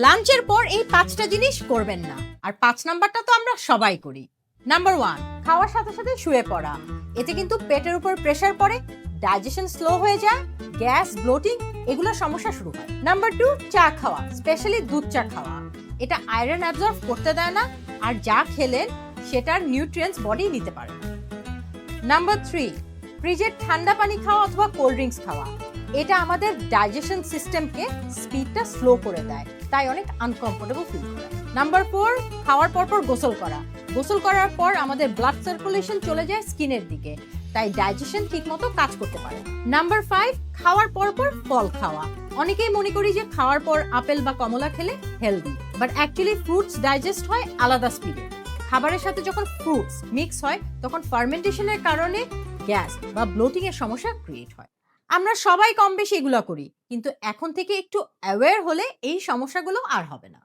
লাঞ্চের পর এই পাঁচটা জিনিস করবেন না। আর পাঁচ নাম্বারটা তো আমরা সবাই করি। নাম্বার ওয়ান খাওয়ার সাথে সাথে শুয়ে পড়া। এতে কিন্তু পেটের উপর প্রেসার পড়ে ডাইজেশন স্লো হয়ে যায় গ্যাস ব্লোটিং এগুলো সমস্যা শুরু হয়। নাম্বার টু চা খাওয়া স্পেশালি দুধ চা খাওয়া। এটা আয়রন অ্যাবজর্ব করতে দেয় না, আর যা খেলেন সেটার নিউট্রিয়েন্টস বডি নিতে পারে নাম্বার থ্রি ফ্রিজের ঠান্ডা পানি খাওয়া অথবা কোল্ড ড্রিঙ্কস খাওয়া। এটা আমাদের ডাইজেশন সিস্টেমকে স্পিডটা স্লো করে দেয়, তাই অনেক আনকমফোর্টেবল ফিল করে। নাম্বার ফোর খাওয়ার পর পর গোসল করা। গোসল করার পর আমাদের ব্লাড সার্কুলেশন চলে যায় স্কিনের দিকে, তাই ডাইজেশন ঠিকমতো কাজ করতে পারে। নাম্বার ফাইভ খাওয়ার পর পর ফল খাওয়া। অনেকেই মনে করি যে খাওয়ার পর আপেল বা কমলা খেলে healthy but actually fruits digest হয় আলাদা স্পিডে খাবারের সাথে যখন ফ্রুটস মিক্স হয়, তখন ফার্মেন্টেশনের কারণে গ্যাস বা ব্লোটিং এর সমস্যা ক্রিয়েট হয়। আমরা সবাই কম বেশি এগুলো করি। কিন্তু এখন থেকে একটু অ্যাওয়্যার হলে এই সমস্যাগুলো আর হবে না।